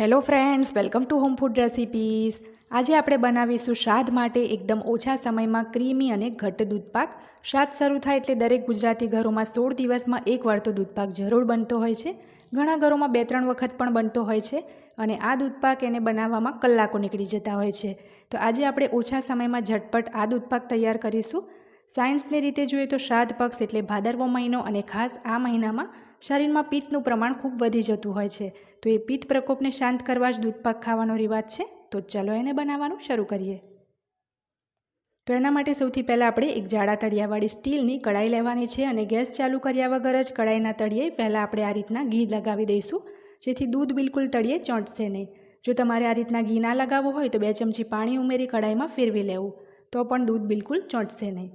Hello friends welcome to home food recipes આજે આપણે બનાવીશું શ્રાદ્ધ માટે એકદમ ઓછા સમયમાં ક્રીમી અને ઘટ્ટ દૂધપાક. શ્રાદ્ધ શરૂ થાય એટલે દરેક ગુજરાતી ઘરોમાં સોળ દિવસમાં એક વાર તો દૂધપાક જરૂર બનતો હોય છે. ઘણા ઘરોમાં બે ત્રણ વખત પણ બનતો હોય છે અને આ દૂધપાક એને બનાવવામાં કલાકો નીકળી જતા હોય છે. તો આજે આપણે ઓછા સમયમાં ઝટપટ આ દૂધપાક તૈયાર કરીશું. સાયન્સની રીતે જોઈએ તો શ્રાદ્ધ પક્ષ એટલે ભાદરવો મહિનો અને ખાસ આ મહિનામાં શરીરમાં પિત્તનું પ્રમાણ ખૂબ વધી જતું હોય છે. તો એ પિત્ત પ્રકોપને શાંત કરવા જ દૂધપાક ખાવાનો રિવાજ છે. તો ચલો એને બનાવવાનું શરૂ કરીએ. તો એના માટે સૌથી પહેલાં આપણે એક જાડા તળિયાવાળી સ્ટીલની કડાઈ લેવાની છે અને ગેસ ચાલુ કર્યા વગર જ કડાઈના તળિયે પહેલાં આપણે આ રીતના ઘી લગાવી દઈશું. જેથી દૂધ બિલકુલ તળિયે ચોંટશે નહીં. જો તમારે આ રીતના ઘી ના લગાવવું હોય તો બે ચમચી પાણી ઉમેરી કડાઈમાં ફેરવી લેવું. તો પણ દૂધ બિલકુલ ચોંટશે નહીં.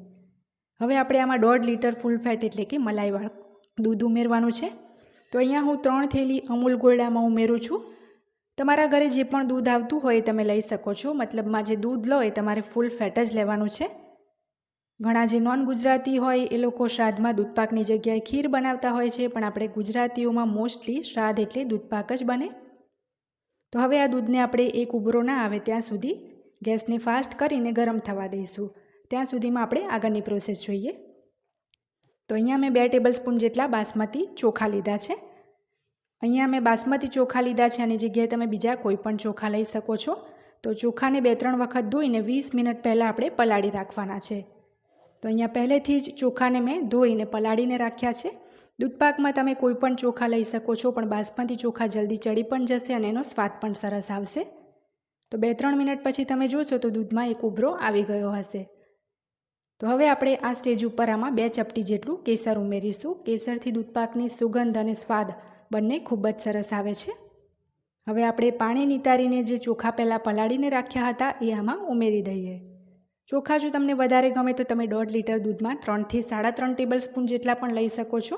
હવે આપણે આમાં દોઢ લીટર ફૂલ ફેટ એટલે કે મલાઈવાળું દૂધ ઉમેરવાનું છે. તો અહીંયા હું ત્રણ થેલી અમૂલ ગોળડામાં ઉમેરું છું. તમારા ઘરે જે પણ દૂધ આવતું હોય એ તમે લઈ શકો છો. મતલબમાં જે દૂધ લો એ તમારે ફૂલ ફેટ જ લેવાનું છે. ઘણા જે નોન ગુજરાતી હોય એ લોકો શ્રાદ્ધમાં દૂધપાકની જગ્યાએ ખીર બનાવતા હોય છે, પણ આપણે ગુજરાતીઓમાં મોસ્ટલી શ્રાદ્ધ એટલે દૂધપાક જ બને. તો હવે આ દૂધને આપણે એક ઉભરો ના આવે ત્યાં સુધી ગેસને ફાસ્ટ કરીને ગરમ થવા દઈશું. ત્યાં સુધીમાં આપણે આગળની પ્રોસેસ જોઈએ. તો અહીંયા મેં બે ટેબલ સ્પૂન જેટલા બાસમતી ચોખા લીધા છે. અહીંયા મેં બાસમતી ચોખા લીધા છે આની જગ્યાએ તમે બીજા કોઈ પણ ચોખા લઈ શકો છો. તો ચોખાને બે ત્રણ વખત ધોઈને વીસ મિનિટ પહેલાં આપણે પલાળી રાખવાના છે. તો અહીંયા પહેલેથી જ ચોખાને મેં ધોઈને પલાળીને રાખ્યા છે. દૂધપાકમાં તમે કોઈ પણ ચોખા લઈ શકો છો, પણ બાસમતી ચોખા જલ્દી ચડી પણ જશે અને એનો સ્વાદ પણ સરસ આવશે. તો બે ત્રણ મિનિટ પછી તમે જોશો તો દૂધમાં એક ઉભરો આવી ગયો હશે. તો હવે આપણે આ સ્ટેજ ઉપર આમાં બે ચપટી જેટલું કેસર ઉમેરીશું. કેસરથી દૂધપાકની સુગંધ અને સ્વાદ બંને ખૂબ જ સરસ આવે છે. હવે આપણે પાણી નિતારીને જે ચોખા પહેલાં પલાળીને રાખ્યા હતા એ આમાં ઉમેરી દઈએ. ચોખા જો તમને વધારે ગમે તો તમે દોઢ લીટર દૂધમાં ત્રણથી સાડા ત્રણ ટેબલ સ્પૂન જેટલા પણ લઈ શકો છો.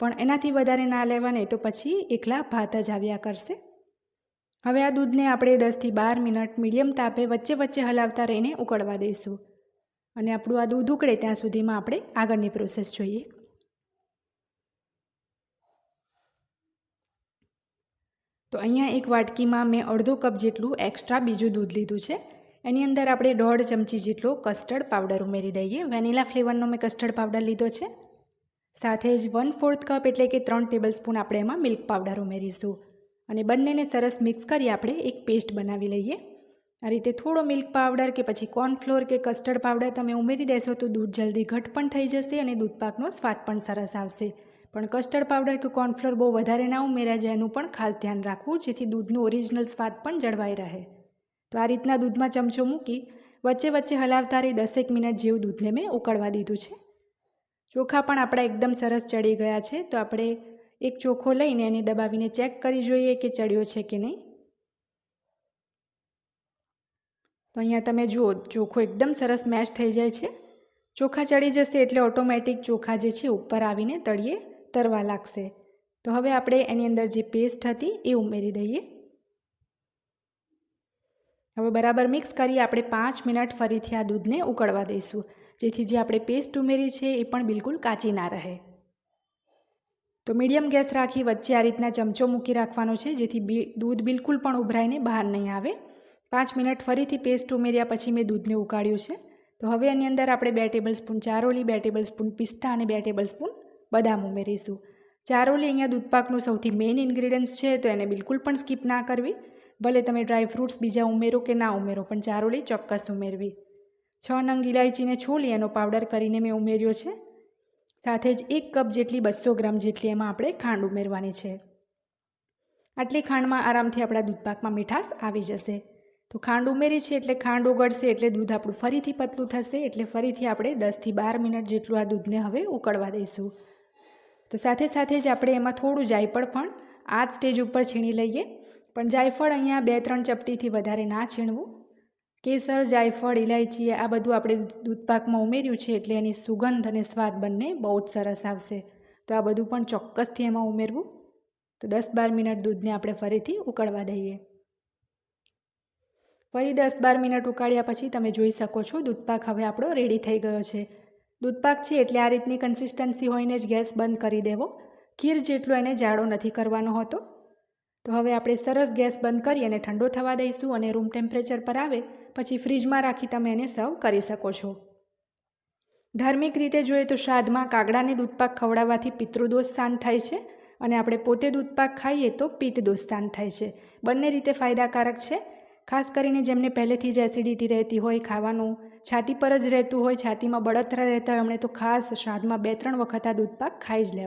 પણ એનાથી વધારે ના લેવાને તો પછી એકલા ભાત જ આવ્યા કરશે. હવે આ દૂધને આપણે દસથી બાર મિનિટ મીડિયમ તાપે વચ્ચે વચ્ચે હલાવતા રહીને ઉકળવા દઈશું. અને આપણું આ દૂધ ઉકળે ત્યાં સુધીમાં આપણે આગળની પ્રોસેસ જોઈએ. તો અહીંયા એક વાટકીમાં મેં અડધો કપ જેટલું એક્સ્ટ્રા બીજું દૂધ લીધું છે. એની અંદર આપણે દોઢ ચમચી જેટલો કસ્ટર્ડ પાવડર ઉમેરી દઈએ. વેનીલા ફ્લેવરનો મેં કસ્ટર્ડ પાવડર લીધો છે. સાથે જ વન ફોર્થ કપ એટલે કે ત્રણ ટેબલ સ્પૂન આપણે એમાં મિલ્ક પાવડર ઉમેરીશું. અને બંનેને સરસ મિક્સ કરી આપણે એક પેસ્ટ બનાવી લઈએ. આ રીતે થોડો મિલ્ક પાવડર કે પછી કોર્નફ્લોર કે કસ્ટર્ડ પાવડર તમે ઉમેરી દેશો તો દૂધ જલ્દી ઘટ પણ થઈ જશે અને દૂધપાકનો સ્વાદ પણ સરસ આવશે. પણ કસ્ટર્ડ પાવડર કે કોર્નફ્લોર બહુ વધારે ના ઉમેરાય જાય એનું પણ ખાસ ધ્યાન રાખવું, જેથી દૂધનું ઓરિજિનલ સ્વાદ પણ જળવાઈ રહે. તો આ રીતના દૂધમાં ચમચો મૂકી વચ્ચે વચ્ચે હલાવતા રહી દસેક મિનિટ જેવું દૂધને મેં ઉકળવા દીધું છે. ચોખા પણ આપણા એકદમ સરસ ચડી ગયા છે, તો આપણે એક ચોખ્ખો લઈને એને દબાવીને ચેક કરી જોઈએ કે ચડ્યો છે કે નહીં. અહીંયા તમે જુઓ ચોખ્ખો એકદમ સરસ મેચ થઈ જાય છે. ચોખા ચડી જશે એટલે ઓટોમેટિક ચોખા જે છે ઉપર આવીને તળીએ તરવા લાગશે. તો હવે આપણે એની અંદર જે પેસ્ટ હતી એ ઉમેરી દઈએ. હવે બરાબર મિક્સ કરી આપણે પાંચ મિનિટ ફરીથી આ દૂધને ઉકળવા દઈશું. જેથી જે આપણે પેસ્ટ ઉમેરી છે એ પણ બિલકુલ કાચી ના રહે. તો મીડિયમ ગેસ રાખી વચ્ચે આ રીતના ચમચો મૂકી રાખવાનો છે, જેથી દૂધ બિલકુલ પણ ઉભરાઈને બહાર નહીં આવે. પાંચ મિનિટ ફરીથી પેસ્ટ ઉમેર્યા પછી મેં દૂધને ઉકાળ્યું છે. તો હવે એની અંદર આપણે બે ટેબલસ્પૂન ચારોલી, બે ટેબલસ્પૂન પિસ્તા અને બે ટેબલસ્પૂન બદામ ઉમેરીશું. ચારોલી અહીંયા દૂધપાકનું સૌથી મેઇન ઇન્ગ્રીડિયન્ટ્સ છે, તો એને બિલકુલ પણ સ્કીપ ના કરવી. ભલે તમે ડ્રાય ફ્રૂટ્સ બીજા ઉમેરો કે ના ઉમેરો, પણ ચારોલી ચોક્કસ ઉમેરવી. છ નંગ ઇલાયચીને છોલી, એનો પાવડર કરીને મેં ઉમેર્યો છે. સાથે જ એક કપ જેટલી બસો ગ્રામ જેટલી એમાં આપણે ખાંડ ઉમેરવાની છે. આટલી ખાંડમાં આરામથી આપણા દૂધપાકમાં મીઠાશ આવી જશે. તો ખાંડ ઉમેરી છે એટલે ખાંડ ઓગળશે એટલે દૂધ આપણું ફરીથી પતલું થશે એટલે ફરીથી આપણે દસથી બાર મિનિટ જેટલું આ દૂધને હવે ઉકળવા દઈશું. તો સાથે સાથે જ આપણે એમાં થોડું જાયફળ પણ આ જ સ્ટેજ ઉપર છીણી લઈએ. પણ જાયફળ અહીંયા બે ત્રણ ચપટીથી વધારે ના છીણવું. કેસર, જાયફળ ઇલાયચી આ બધું આપણે દૂધપાકમાં ઉમેર્યું છે એટલે એની સુગંધ અને સ્વાદ બંને બહુ જ સરસ આવશે. તો આ બધું પણ ચોક્કસથી એમાં ઉમેરવું. તો દસ બાર મિનિટ દૂધને આપણે ફરીથી ઉકળવા દઈએ. ફરી દસ બાર મિનિટ ઉકાળ્યા પછી તમે જોઈ શકો છો, દૂધપાક હવે આપણો રેડી થઈ ગયો છે. દૂધપાક છે એટલે આ રીતની કન્સિસ્ટન્સી હોઈને જ ગેસ બંધ કરી દેવો. ખીર જેટલો એને જાડો નથી કરવાનો હોતો. તો હવે આપણે સરસ ગેસ બંધ કરી અને ઠંડો થવા દઈશું અને રૂમ ટેમ્પરેચર પર આવે, પછી ફ્રીજમાં રાખી તમે એને સર્વ કરી શકો છો. ધાર્મિક રીતે જોઈએ તો શ્રાદ્ધમાં કાગડાને દૂધપાક ખવડાવવાથી પિતૃદોષ શાંત થાય છે અને આપણે પોતે દૂધપાક ખાઈએ તો પિત્ત દોષ શાંત થાય છે. બંને રીતે ફાયદાકારક છે. ખાસ કરીને જેમને પહેલેથી જ એસિડિટી રહેતી હોય, ખાવાનું છાતી પર જ રહેતું હોય, છાતીમાં બળતરા રહેતા હોય એમણે તો ખાસ શ્રાદ્ધમાં બે ત્રણ વખત આ દૂધપાક ખાઈ જ લેવો.